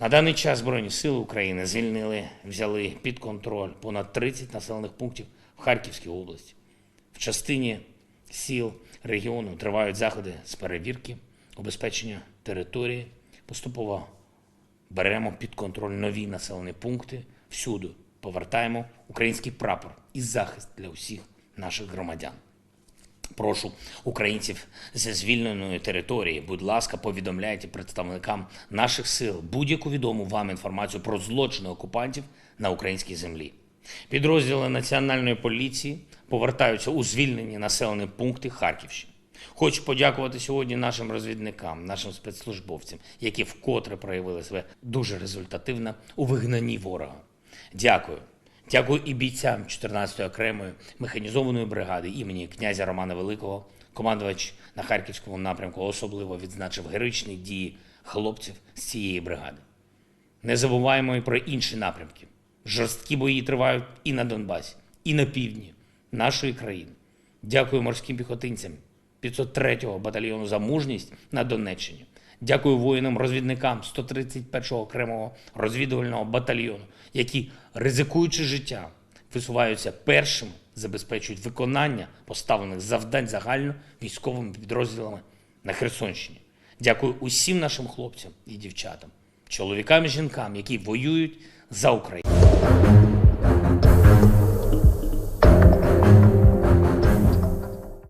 На даний час Збройні Сили України звільнили, взяли під контроль понад 30 населених пунктів в Харківській області. В частині сіл регіону тривають заходи з перевірки, обезпечення території. Поступово беремо під контроль нові населені пункти. Всюди повертаємо український прапор і захист для усіх наших громадян. Прошу українців зі звільненої території, будь ласка, повідомляйте представникам наших сил будь-яку відому вам інформацію про злочини окупантів на українській землі. Підрозділи Національної поліції повертаються у звільнені населені пункти Харківщини. Хочу подякувати сьогодні нашим розвідникам, нашим спецслужбовцям, які вкотре проявили себе дуже результативно у вигнанні ворога. Дякую. Дякую і бійцям 14-ї окремої механізованої бригади імені князя Романа Великого. Командувач на харківському напрямку особливо відзначив героїчні дії хлопців з цієї бригади. Не забуваємо і про інші напрямки. Жорсткі бої тривають і на Донбасі, і на півдні нашої країни. Дякую морським піхотинцям 503-го батальйону за мужність на Донеччині. Дякую воїнам-розвідникам 131-го окремого розвідувального батальйону, які, ризикуючи життя, висуваються першими, забезпечують виконання поставлених завдань загально військовими підрозділами на Херсонщині. Дякую усім нашим хлопцям і дівчатам, чоловікам і жінкам, які воюють за Україну.